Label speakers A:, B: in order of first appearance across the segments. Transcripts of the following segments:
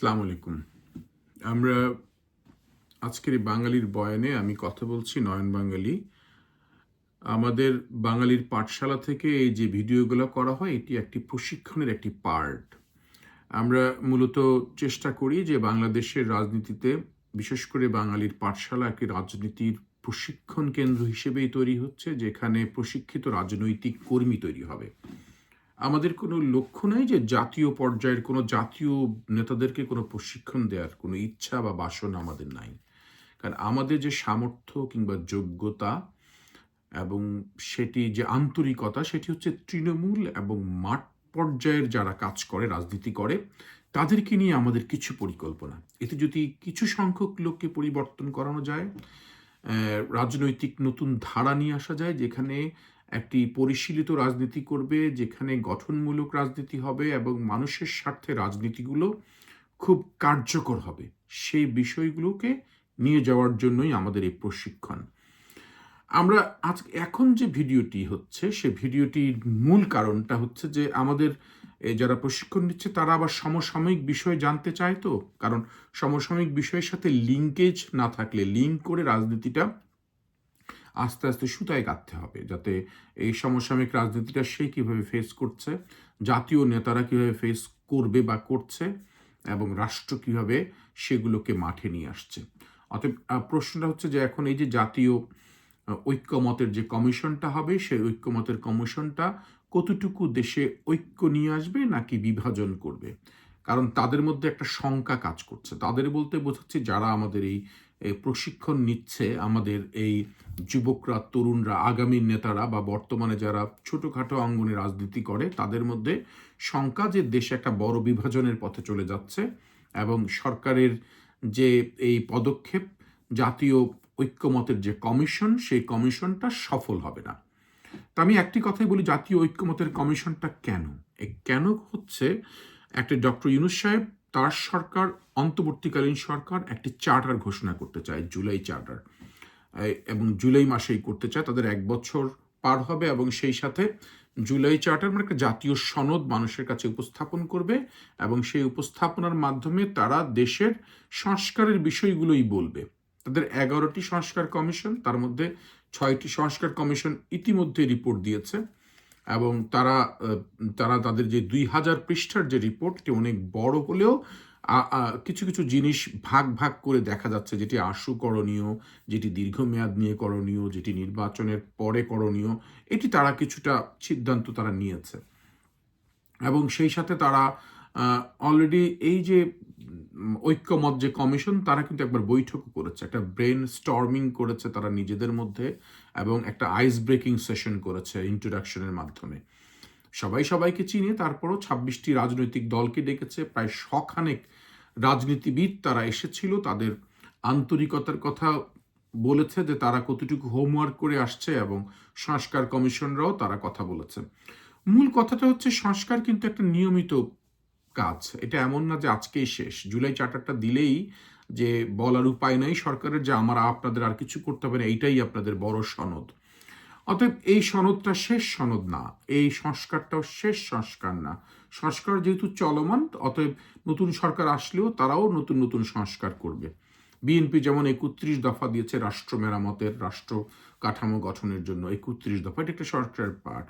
A: আসসালামু আলাইকুম। আমরা আজকের এই বাঙালির বয়ানে আমি কথা বলছি নয়ন বাঙালি। আমাদের বাঙালির পাঠশালা থেকে এই যে ভিডিওগুলো করা হয়, এটি একটি প্রশিক্ষণের একটি পার্ট। আমরা মূলত চেষ্টা করি যে বাংলাদেশের রাজনীতিতে, বিশেষ করে বাঙালির পাঠশালা একটি রাজনীতির প্রশিক্ষণ কেন্দ্র হিসেবেই তৈরি হচ্ছে, যেখানে প্রশিক্ষিত রাজনৈতিক কর্মী তৈরি হবে। আমাদের কোনো লক্ষ্য নাই যে জাতীয় পর্যায়ের কোনো জাতীয় নেতাদেরকে কোনো প্রশিক্ষণ দেওয়ার কোনো ইচ্ছা বা বাসনা আমাদের নাই। কারণ আমাদের যে সামর্থ্য কিংবা যোগ্যতা এবং সেটি যে আন্তরিকতা, সেটি হচ্ছে তৃণমূল এবং মাঠ পর্যায়ের যারা কাজ করে, রাজনীতি করে, তাদেরকে নিয়ে আমাদের কিছু পরিকল্পনা। এতে যদি কিছু সংখ্যক লোককে পরিবর্তন করানো যায় রাজনৈতিক নতুন ধারা নিয়ে আসা যায়, যেখানে একটি পরিশীলিত রাজনীতি করবে, যেখানে গঠনমূলক রাজনীতি হবে এবং মানুষের স্বার্থে রাজনীতিগুলো খুব কার্যকর হবে। সেই বিষয়গুলোকে নিয়ে যাওয়ার জন্যই আমাদের এই প্রশিক্ষণ। আমরা আজ এখন যে ভিডিওটি হচ্ছে, সে ভিডিওটির মূল কারণটা হচ্ছে যে আমাদের যারা প্রশিক্ষণ নিচ্ছে, তারা আবার সমসাময়িক বিষয় জানতে চায় তো। কারণ সমসাময়িক বিষয়ের সাথে লিঙ্কেজ না থাকলে লিঙ্ক করে রাজনীতিটা আস্তে আস্তে সুতায় কাটতে হবে, যাতে এই সমসাময়িক রাজনীতিটা সে কীভাবে ফেস করছে, জাতীয় নেতারা কীভাবে ফেস করবে বা করছে, এবং রাষ্ট্র কীভাবে সেগুলোকে মাঠে নিয়ে আসছে। অতএব প্রশ্নটা হচ্ছে যে এখন এই যে জাতীয় ঐক্যমতের যে কমিশনটা হবে, সেই ঐক্যমতের কমিশনটা কতটুকু দেশে ঐক্য নিয়ে আসবে নাকি বিভাজন করবে? কারণ তাদের মধ্যে একটা শঙ্কা কাজ করছে। তাদের বলতে বোঝাচ্ছে যারা আমাদের এই প্রশিক্ষণ নিচ্ছে আমাদের এই যুবকরা, তরুণরা, আগামী নেতারা বা বর্তমানে যারা ছোটোখাটো অঙ্গনে রাজনীতি করে, তাদের মধ্যে শঙ্কা যে দেশে একটা বড় বিভাজনের পথে চলে যাচ্ছে এবং সরকারের যে এই পদক্ষেপ, জাতীয় ঐক্যমতের যে কমিশন, সেই কমিশনটা সফল হবে না। তা আমি একটি কথাই বলি, জাতীয় ঐক্যমতের কমিশনটা কেন? কেন হচ্ছে? একটা ডক্টর ইউনুস সাহেব তার সরকার, অন্তর্বর্তীকালীন সরকার একটি চার্টার ঘোষণা করতে চায়, জুলাই চার্টার। এবং জুলাই মাসেই করতে চায়, তাদের এক বছর পার হবে এবং সেই সাথে জুলাই চার্টার মানে একটা জাতীয় সনদ মানুষের কাছে উপস্থাপন করবে এবং সেই উপস্থাপনার মাধ্যমে তারা দেশের সংস্কারের বিষয়গুলোই বলবে। তাদের এগারোটি সংস্কার কমিশন, তার মধ্যে ছয়টি সংস্কার কমিশন ইতিমধ্যে রিপোর্ট দিয়েছে। এবং তারা তারা তাদের যে দুই হাজার পৃষ্ঠার যে রিপোর্টটি অনেক বড় হলেও কিছু কিছু জিনিস ভাগ ভাগ করে দেখা যাচ্ছে যেটি আশু করণীয়, যেটি দীর্ঘমেয়াদ নিয়ে করণীয়, যেটি নির্বাচনের পরে করণীয়, এটি তারা কিছুটা সিদ্ধান্ত তারা নিয়েছে। এবং সেই সাথে তারা অলরেডি এই যে ঐক্যমত যে কমিশন, তারা কিন্তু একবার বৈঠক করেছে। একটা ব্রেন স্টর্মিং করেছে তারা নিজেদের মধ্যে এবং একটা আইস ব্রেকিং সেশন করেছে ইন্ট্রোডাকশনের মাধ্যমে। সবাই সবাইকে চিনে তারপরও ছাব্বিশটি রাজনৈতিক দলকে ডেকেছে। প্রায় শখানেক রাজনীতিবিদ তারা এসেছিল, তাদের আন্তরিকতার কথা বলেছে যে তারা কতটুকু হোমওয়ার্ক করে আসছে এবং সংস্কার কমিশনরাও তারা কথা বলেছে। মূল কথাটা হচ্ছে, সংস্কার কিন্তু একটা নিয়মিত কাজ। এটা এমন না যে আজকেই শেষ। জুলাই চার্টারটা দিলেই যে বলার উপায় নাই, সরকারের যে আমরা আপনাদের আর কিছু করতে হবে না, এইটাই আপনাদের বড় সনদ। অতএব এই সনদটা শেষ সনদ না, এই সংস্কারটাও শেষ সংস্কার না। সংস্কার যেহেতু চলমান, অতএব নতুন সরকার আসলেও তারাও নতুন নতুন সংস্কার করবে। বিএনপি যেমন একত্রিশ দফা দিয়েছে রাষ্ট্র মেরামতের, রাষ্ট্র কাঠামো গঠনের জন্য একত্রিশ দফা, এটা একটা সরকারের পার্ট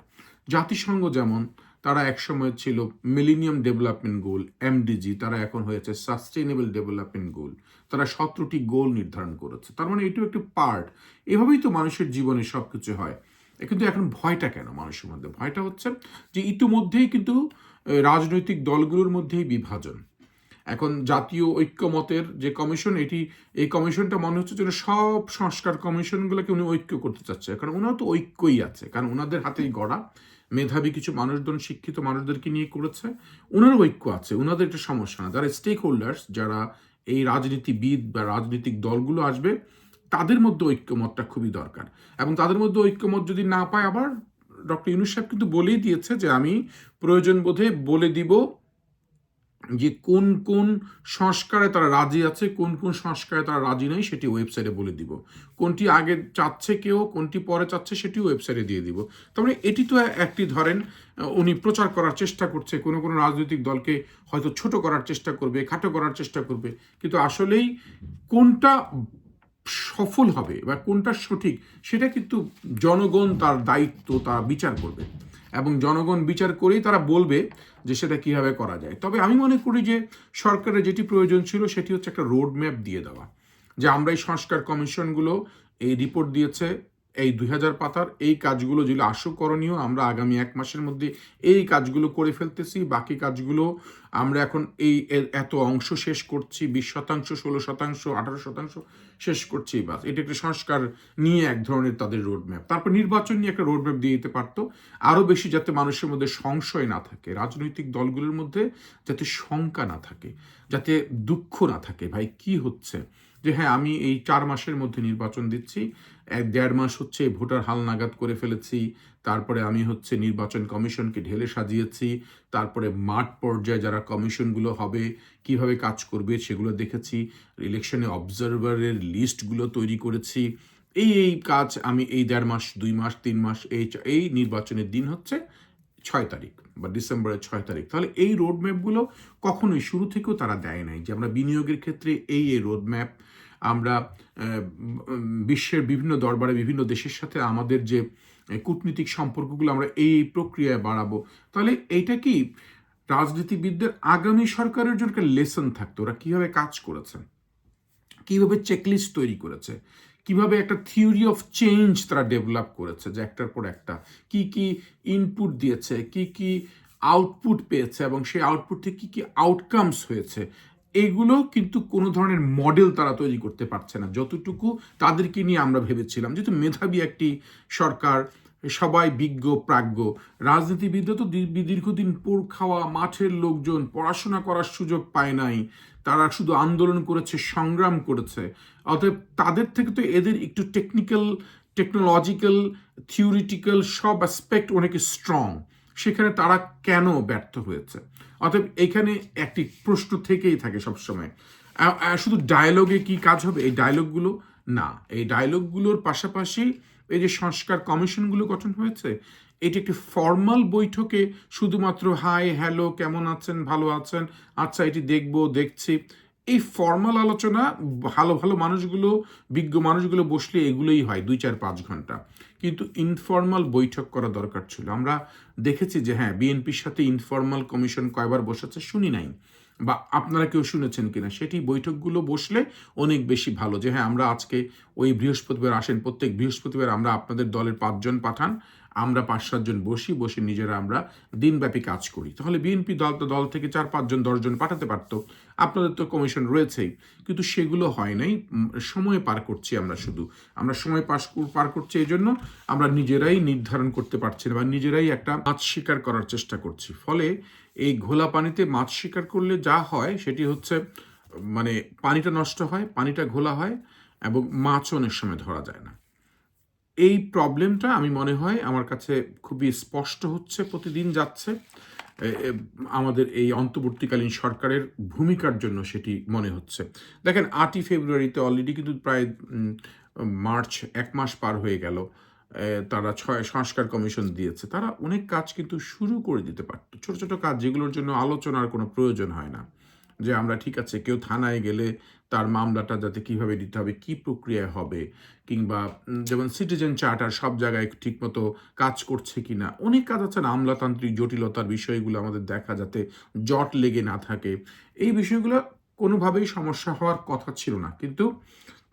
A: জাতিসংঘ যেমন তারা একসময় ছিল মিলিনিয়াম ডেভেলপমেন্ট গোল এমডিজি তারা এখন হয়েছে সাস্টেইনেবল ডেভেলপমেন্ট গোল তারা সতেরোটি গোল নির্ধারণ করেছে। তার মানে এটাও একটি পার্ট এভাবেই তো মানুষের জীবনে সব কিছু হয় কিন্তু এখন ভয়টা কেন মানুষের মধ্যে? ভয়টা হচ্ছে যে ইতিমধ্যেই কিন্তু রাজনৈতিক দলগুলোর মধ্যেই বিভাজন। এখন জাতীয় ঐক্যমতের যে কমিশন, এটি, এই কমিশনটা মনে হচ্ছে যেন সব সংস্কার কমিশনগুলোকে উনি ঐক্য করতে চাচ্ছে। কারণ ওনার তো ঐক্যই আছে। কারণ ওনাদের হাতেই গড়া। মেধাবী কিছু মানুষজন শিক্ষিত মানুষদেরকে নিয়ে করেছে ওনারও ঐক্য আছে ওনাদের একটা সমস্যা না। যারা স্টেক হোল্ডার্স যারা এই রাজনীতিবিদ বা রাজনৈতিক দলগুলো আসবে, তাদের মধ্যে ঐক্যমতটা খুবই দরকার। এবং তাদের মধ্যে ঐক্যমত যদি না পায়, আবার ডক্টর ইউনুস সাহেব কিন্তু বলেই দিয়েছে যে, আমি প্রয়োজন বোধে বলে দিব যে কোন কোন সংস্কারে তারা রাজি আছে, কোন কোন সংস্কারে তারা রাজি নেই, সেটি ওয়েবসাইটে বলে দিব। কোনটি আগে চাচ্ছে কেউ, কোনটি পরে চাচ্ছে সেটি ওয়েবসাইটে দিয়ে দিব। তারপরে এটি তো একটি ধরেন উনি প্রচার করার চেষ্টা করছে, কোনো কোনো রাজনৈতিক দলকে হয়তো ছোট করার চেষ্টা করবে, খাটো করার চেষ্টা করবে, কিন্তু আসলেই কোনটা সফল হবে বা কোনটা সঠিক, সেটা কিন্তু জনগণ তার দায়িত্ব, তারা বিচার করবে। এবং জনগণ বিচার করেই তারা বলবে যে সেটা কীভাবে করা যায়। তবে আমি মনে করি যে সরকারের যেটি প্রয়োজন ছিল সেটি হচ্ছে একটা রোড ম্যাপ দিয়ে দেওয়া। যে আমরা এই সংস্কার কমিশনগুলো এই রিপোর্ট দিয়েছে এই দুই হাজার পাতার এই কাজগুলো যেগুলো আশু করণীয় আমরা আগামী এক মাসের মধ্যে এই কাজগুলো করে ফেলতেছি। বাকি কাজগুলো আমরা এখন এই এত অংশ শেষ করছি, বিশ শতাংশ, ষোলো শতাংশ, আঠারো শতাংশ শেষ করছি বাস। এটা একটা সংস্কার নিয়ে এক ধরনের তাদের রোডম্যাপ তারপর নির্বাচন নিয়ে একটা রোডম্যাপ দিয়ে দিতে পারতো। আরও বেশি যাতে মানুষের মধ্যে সংশয় না থাকে, রাজনৈতিক দলগুলোর মধ্যে যাতে শঙ্কা না থাকে, যাতে দুঃখ না থাকে, ভাই কি হচ্ছে? যে হ্যাঁ আমি এই চার মাসের মধ্যে নির্বাচন দিচ্ছি, এক দেড় মাস হচ্ছে ভোটার হাল নাগাদ করে ফেলেছি, তারপরে আমি হচ্ছে নির্বাচন কমিশনকে ঢেলে সাজিয়েছি, তারপরে মাঠ পর্যায়ে যারা কমিশনগুলো হবে, কীভাবে কাজ করবে সেগুলো দেখেছি, ইলেকশনে অবজারভারের লিস্টগুলো তৈরি করেছি। এই এই কাজ আমি এই দেড় মাস, দুই মাস, তিন মাস, এই এই নির্বাচনের দিন হচ্ছে ছয় তারিখ বা ডিসেম্বরের ছয় তারিখ। তাহলে এই রোডম্যাপগুলো কখনোই শুরু থেকেও তারা দেয় নাই যে আমরা বিনিয়োগের ক্ষেত্রে এই এই রোডম্যাপ আমরা বিশ্বের বিভিন্ন দরবারে বিভিন্ন দেশের সাথে আমাদের যে কূটনীতিক সম্পর্কগুলো আমরা এই প্রক্রিয়ায় বাড়াবো। তাহলে এইটা কি রাজনীতিবিদদের আগামী সরকারের জন্য একটা লেসন থাকতো? ওরা কীভাবে কাজ করেছে? কীভাবে চেকলিস্ট তৈরি করেছে? কীভাবে একটা থিওরি অফ চেঞ্জ তারা ডেভেলপ করেছে যে একটার পর একটা? কি কি ইনপুট দিয়েছে? কি কি আউটপুট পেয়েছে? এবং সেই আউটপুট থেকে কী কী আউটকামস হয়েছে? এগুলো কিন্তু কোনো ধরনের মডেল তারা তৈরি করতে পারছে না। যতটুকু তাদেরকে নিয়ে আমরা ভেবেছিলাম, যেহেতু মেধাবী একটি সরকার, সবাই বিজ্ঞ, প্রাজ্ঞ, রাজনীতিবিদরা তো দীর্ঘদিন পোর খাওয়া, মাঠের লোকজন, পড়াশোনা করার সুযোগ পায় নাই, তারা শুধু আন্দোলন করেছে, সংগ্রাম করেছে, অতএব তাদের থেকে তো এদের একটু টেকনিক্যাল টেকনোলজিক্যাল থিওরিটিক্যাল সব অ্যাসপেক্ট অনেক স্ট্রং সেখানে তারা কেন ব্যর্থ হয়েছে? অতএব এখানে একটি প্রশ্ন থেকেই থাকে সবসময়। শুধু ডায়লগে কি কাজ হবে? এই ডায়লগগুলো না। এই ডায়লগগুলোর পাশাপাশি এই যে সংস্কার কমিশনগুলো গঠন হয়েছে, এটি একটি ফর্মাল বৈঠকে শুধুমাত্র, হাই, হ্যালো, কেমন আছেন? ভালো আছেন? আচ্ছা এটি দেখব, দেখছি। এই ফর্মাল আলোচনা ভালো ভালো মানুষগুলো, বিজ্ঞ মানুষগুলো বসলে এগুলোই হয়, দুই, চার, পাঁচ ঘণ্টা। কিন্তু ইনফর্মাল বৈঠক করা দরকার ছিল। আমরা দেখেছি যে হ্যাঁ বিএনপির সাথে ইনফর্মাল কমিশন কয়বার বসেছে শুনি নাই। বা আপনারা কেউ শুনেছেন কিনা, সেটি বৈঠকগুলো বসলে অনেক বেশি ভালো। যে হ্যাঁ আমরা আজকে ওই বৃহস্পতিবার আসেন, প্রত্যেক বৃহস্পতিবার আমরা আপনাদের দলের পাঁচজন পাঠান, আমরা পাঁচ সাতজন বসি, বসে নিজেরা আমরা দিনব্যাপী কাজ করি। তাহলে বিএনপি দল তো দল থেকে চার পাঁচজন দশজন পাঠাতে পারতো। আপনাদের তো কমিশন রয়েছেই। কিন্তু সেগুলো হয় নাই সময় পার করছি আমরা শুধু। আমরা সময় পাস পার করছি এই জন্য আমরা নিজেরাই নির্ধারণ করতে পারছি না বা নিজেরাই একটা মাছ স্বীকার করার চেষ্টা করছি। ফলে এই ঘোলা পানিতে মাছ শিকার করলে যা হয় সেটি হচ্ছে মানে পানিটা নষ্ট হয়, পানিটা ঘোলা হয় এবং মাছও অনেক সময় ধরা যায় না। এই প্রবলেমটা আমি মনে হয় আমার কাছে খুবই স্পষ্ট হচ্ছে, প্রতিদিন যাচ্ছে। আমাদের এই অন্তর্বর্তীকালীন সরকারের ভূমিকার জন্য সেটি মনে হচ্ছে। দেখেন, আটই ফেব্রুয়ারিতে অলরেডি কিন্তু প্রায় মার্চ এক মাস পার হয়ে গেল। তারা ছয় সংস্কার কমিশন দিয়েছে। তারা অনেক কাজ কিন্তু শুরু করে দিতে পারত। ছোট ছোট কাজ যেগুলোর জন্য আলোচনার কোনো প্রয়োজন হয় না। যে আমরা ঠিক আছে, কেউ থানায় গেলে তার মামলাটা যাতে কীভাবে দিতে হবে, কি প্রক্রিয়া হবে, কিংবা যেমন সিটিজেন চার্টার সব জায়গায় ঠিকমতো কাজ করছে কি না অনেক কাজ আছে না আমলাতান্ত্রিক জটিলতার বিষয়গুলো আমাদের দেখা যাতে জট লেগে না থাকে। এই বিষয়গুলো কোনোভাবেই সমস্যা হওয়ার কথা ছিল না। কিন্তু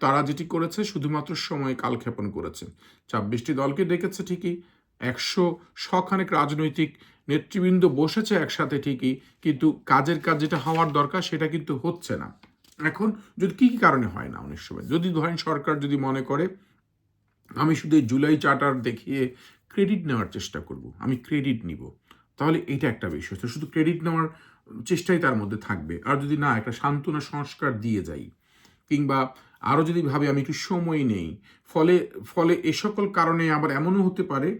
A: তারা যেটি করেছে, শুধুমাত্র সময় কালক্ষেপণ করেছে। ছাব্বিশটি দলকে ডেকেছে ঠিকই, একশো শখানেক রাজনৈতিক নেতৃবৃন্দ বসেছে একসাথে ঠিকই, কিন্তু কাজের কাজ যেটা হওয়ার দরকার সেটা কিন্তু হচ্ছে না। এখন যদি কী কী কারণে হয় না অনেক সময়? যদি ধরেন সরকার যদি মনে করে, আমি শুধু এই জুলাই চার্টার দেখিয়ে ক্রেডিট নেওয়ার চেষ্টা করব, আমি ক্রেডিট নিব, তাহলে এটা একটা বিষয়। তো শুধু ক্রেডিট নেওয়ার চেষ্টাই তার মধ্যে থাকবে। আর যদি না, একটা সান্ত্বনা সংস্কার দিয়ে যাই, কিংবা আরও যদি ভাবে, আমি একটু সময় নেই। ফলে ফলে এ সকল কারণে আবার এমনও হতে পারে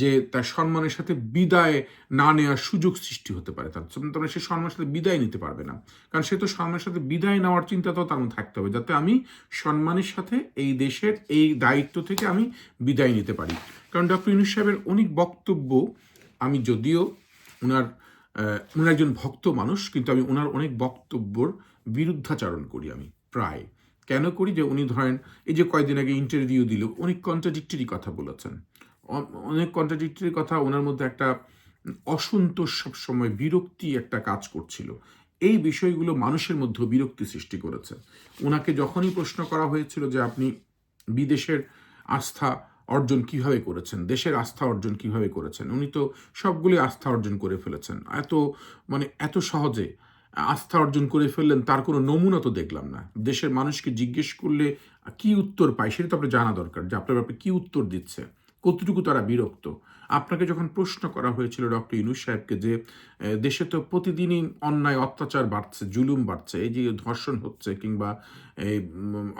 A: যে তার সম্মানের সাথে বিদায় না নেওয়ার সুযোগ সৃষ্টি হতে পারে। তার তার সে সম্মানের সাথে বিদায় নিতে পারবে না। কারণ সে তো সম্মানের সাথে বিদায় নেওয়ার চিন্তা তো তার মধ্যে থাকতে হবে, যাতে আমি সম্মানের সাথে এই দেশের এই দায়িত্ব থেকে আমি বিদায় নিতে পারি। কারণ ডক্টর ইউনুস সাহেবের অনেক বক্তব্য, আমি যদিও ওনার উনি একজন ভক্ত মানুষ, কিন্তু আমি ওনার অনেক বক্তব্যর বিরুদ্ধাচারণ করি আমি, প্রায়। কেন করি যে উনি ধরেন এই যে কয়েকদিন আগে ইন্টারভিউ দিল, উনি কন্ট্রাডিক্টরি কথা বলেছেন। অনেক কন্ট্রাডিক্টরি কথা ওনার মধ্যে একটা অসন্তোষ সবসময়, বিরক্তি একটা কাজ করছিল। এই বিষয়গুলো মানুষের মধ্যে বিরক্তি সৃষ্টি করেছে। ওনাকে যখনই প্রশ্ন করা হয়েছিল যে আপনি বিদেশের আস্থা অর্জন কীভাবে করেছেন, দেশের আস্থা অর্জন কীভাবে করেছেন, উনি তো সবগুলি আস্থা অর্জন করে ফেলেছেন। এত মানে এত সহজে আস্থা অর্জন করে ফেললেন, তার কোনো নমুনা তো দেখলাম না। দেশের মানুষকে জিজ্ঞেস করলে, কি উত্তর পায়? সেটা তো আপনার জানা দরকার যে আপনার ব্যাপারে কি উত্তর দিচ্ছে। কতটুকু তারা বিরক্ত? আপনাকে যখন প্রশ্ন করা হয়েছিল ডক্টর ইনুস সাহেবকে যে দেশে তো প্রতিদিনই অন্যায়, অত্যাচার বাড়ছে, জুলুম বাড়ছে, এই যে ধর্ষণ হচ্ছে কিংবা এই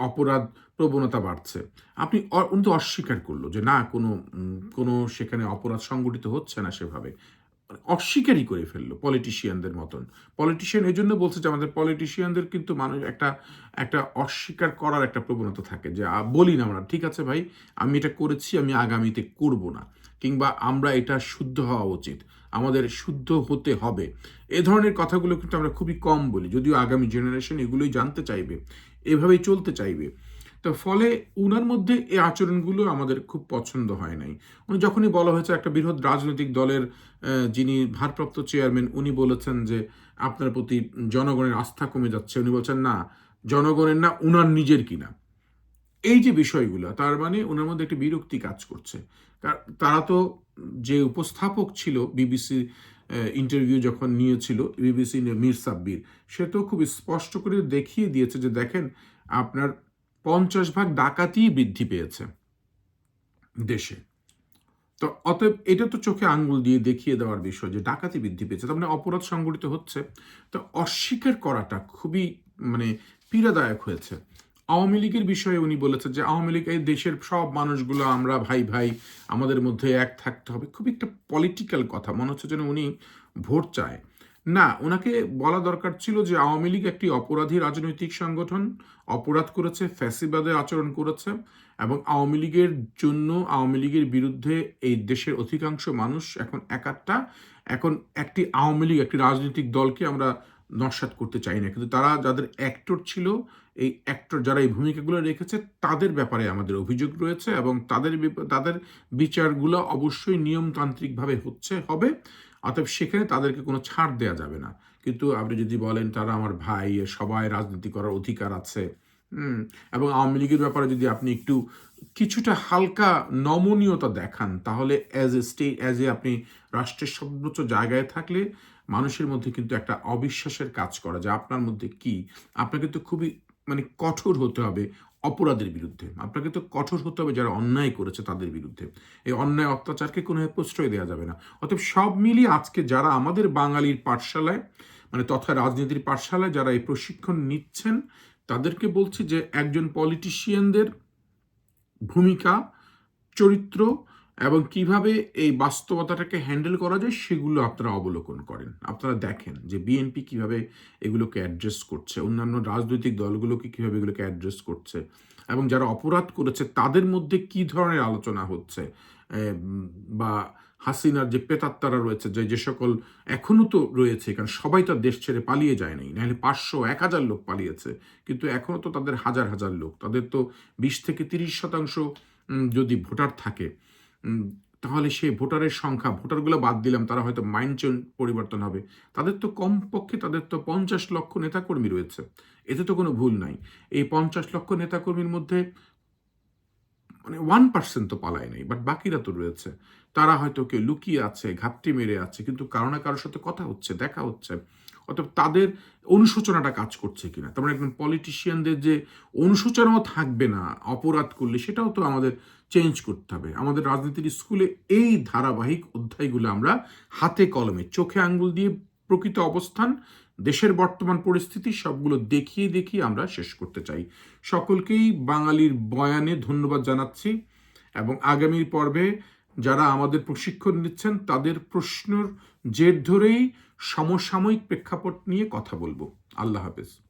A: অপরাধ প্রবণতা বাড়ছে। আপনি উনি তো অস্বীকার করল যে, না, কোনো কোনো সেখানে অপরাধ সংগঠিত হচ্ছে না সেভাবে। মানে অস্বীকারই করে ফেলল পলিটিশিয়ানদের মতন। পলিটিশিয়ান এই জন্য বলছে যে আমাদের পলিটিশিয়ানদের কিন্তু মানুষ একটা একটা অস্বীকার করার একটা প্রবণতা থাকে যে বলি না আমরা। ঠিক আছে ভাই, আমি এটা করেছি, আমি আগামীতে করব না। কিংবা আমরা এটা শুদ্ধ হওয়া উচিত, আমাদের শুদ্ধ হতে হবে। এ ধরনের কথাগুলো কিন্তু আমরা খুবই কম বলি, যদিও আগামী জেনারেশন এগুলোই জানতে চাইবে, এভাবেই চলতে চাইবে। তো ফলে উনার মধ্যে এই আচরণগুলো আমাদের খুব পছন্দ হয় নাই। উনি যখনই বলা হয়েছে একটা বৃহৎ রাজনৈতিক দলের যিনি ভারপ্রাপ্ত চেয়ারম্যান, উনি বলেছেন যে আপনার প্রতি জনগণের আস্থা কমে যাচ্ছে। উনি বলছেন, না, জনগণের না, উনার নিজের কিনা? এই যে বিষয়গুলো, তার মানে ওনার মধ্যে একটি বিরক্তি কাজ করছে। তারা তো যে উপস্থাপক ছিল, বিবিসি ইন্টারভিউ যখন নিয়েছিল, বিবিসি মির সাব্বির, সে তো খুব স্পষ্ট করে দেখিয়ে দিয়েছে যে, দেখেন, আপনার পঞ্চাশ ভাগ ডাকাতি বৃদ্ধি পেয়েছে দেশে। তো অতএব এটা তো চোখে আঙ্গুল দিয়ে দেখিয়ে দেওয়ার বিষয় যে ডাকাতি বৃদ্ধি পেয়েছে, তার মানে অপরাধ সংগঠিত হচ্ছে। তো অস্বীকার করাটা খুবই মানে পীড়াদায়ক হয়েছে। আওয়ামী লীগের বিষয়ে উনি বলেছেন যে আওয়ামী লীগ, এই দেশের সব মানুষগুলো, আমরা ভাই ভাই, আমাদের মধ্যে এক থাকতে হবে। খুবই একটা পলিটিক্যাল কথা, মনে হচ্ছে যেন উনি ভোট চায়। না ওনাকে বলা দরকার ছিল যে আওয়ামী লীগ একটি অপরাধী রাজনৈতিক সংগঠন, অপরাধ করেছে ফ্যাসিবাদের আচরণ করেছে এবং আওয়ামী লীগের জন্য, আওয়ামী লীগের বিরুদ্ধে এই দেশের অধিকাংশ মানুষ এখন একাত্তা। এখন একটি আওয়ামী লীগ, একটি রাজনৈতিক দলকে আমরা নস্বাত করতে চাই না। কিন্তু তারা যাদের অ্যাক্টর ছিল, এই অ্যাক্টর যারা এই ভূমিকাগুলো রেখেছে, তাদের ব্যাপারে আমাদের অভিযোগ রয়েছে এবং তাদের তাদের বিচারগুলো অবশ্যই নিয়মতান্ত্রিকভাবে হচ্ছে, হবে। অতএব সেখানে তাদেরকে কোনো ছাড় দেওয়া যাবে না। কিন্তু আপনি যদি বলেন, তারা আমার ভাই সবাই রাজনীতি করার অধিকার আছে। এবং আওয়ামী লীগের ব্যাপারে যদি আপনি একটু কিছুটা হালকা নমনীয়তা দেখান, তাহলে as a state as a আপনি রাষ্ট্রের সর্বোচ্চ জায়গায় থাকলে মানুষের মধ্যে কিন্তু একটা অবিশ্বাসের কাজ করা যে আপনার মধ্যে কি? আপনাকে তো খুবই মানে কঠোর হতে হবে। অপরাধের বিরুদ্ধে। আপনাকে তো কঠোর হতে হবে যারা অন্যায় করেছে তাদের বিরুদ্ধে। এই অন্যায় অত্যাচারকে কোনো প্রশ্রয় দেওয়া যাবে না। অতএব সব মিলিয়ে আজকে যারা আমাদের বাঙালির পাঠশালায় মানে তথা রাজনীতির পাঠশালায় যারা এই প্রশিক্ষণ নিচ্ছেন, তাদেরকে বলছি যে একজন পলিটিশিয়ানদের ভূমিকা, চরিত্র এবং কীভাবে এই বাস্তবতাটাকে হ্যান্ডেল করা যায় সেগুলো আপনারা অবলোকন করেন। আপনারা দেখেন যে বিএনপি কীভাবে এগুলোকে অ্যাড্রেস করছে, অন্যান্য রাজনৈতিক দলগুলোকে কীভাবে এগুলোকে অ্যাড্রেস করছে, এবং যারা অপরাধ করেছে তাদের মধ্যে কি ধরনের আলোচনা হচ্ছে বা হাসিনার যে পেতাত্তারা রয়েছে, যে যে সকল এখনও তো রয়েছে, কারণ সবাই তো দেশ ছেড়ে পালিয়ে যায় নাই, নাহলে পাঁচশো এক হাজার লোক পালিয়েছে, কিন্তু এখনও তো তাদের হাজার হাজার লোক, তাদের তো বিশ থেকে তিরিশ শতাংশ যদি ভোটার থাকে তাহলে সেই ভোটারের সংখ্যা, ভোটারগুলো বাদ দিলাম, তারা হয়তো মাইন্ড পরিবর্তন হবে। তাদের তো কমপক্ষে, তাদের তো পঞ্চাশ লক্ষ নেতাকর্মী রয়েছে। এতে তো কোনো ভুল নাই। এই পঞ্চাশ লক্ষ নেতাকর্মীর মধ্যে মানে ওয়ান পার্সেন্ট তো পালায় নাই বাট বাকিরা তো রয়েছে। তারা হয়তো কেউ লুকিয়ে আছে, ঘাপটি মেরে আছে, কিন্তু কারও না কারোর সাথে কথা হচ্ছে, দেখা হচ্ছে। অতএব তাদের অনুশোচনাটা কাজ করছে কিনা। তারপরে মানে একজন পলিটিশিয়ানদের যে অনুশোচনাও থাকবে না, অপরাধ করলে সেটাও তো আমাদের চেঞ্জ করতে হবে। আমাদের রাজনীতির স্কুলে এই ধারাবাহিক অধ্যায়গুলো আমরা হাতে কলমে, চোখে আঙ্গুল দিয়ে প্রকৃত অবস্থান, দেশের বর্তমান পরিস্থিতি সবগুলো দেখিয়ে দেখিয়ে আমরা শেষ করতে চাই। সকলকেই বাঙালির বয়ানে ধন্যবাদ জানাচ্ছি এবং আগামী পর্বে যারা আমাদের প্রশিক্ষণ নিচ্ছেন, তাদের প্রশ্নর জের ধরেই সমসাময়িক প্রেক্ষাপট নিয়ে কথা বলব। আল্লাহ হাফেজ।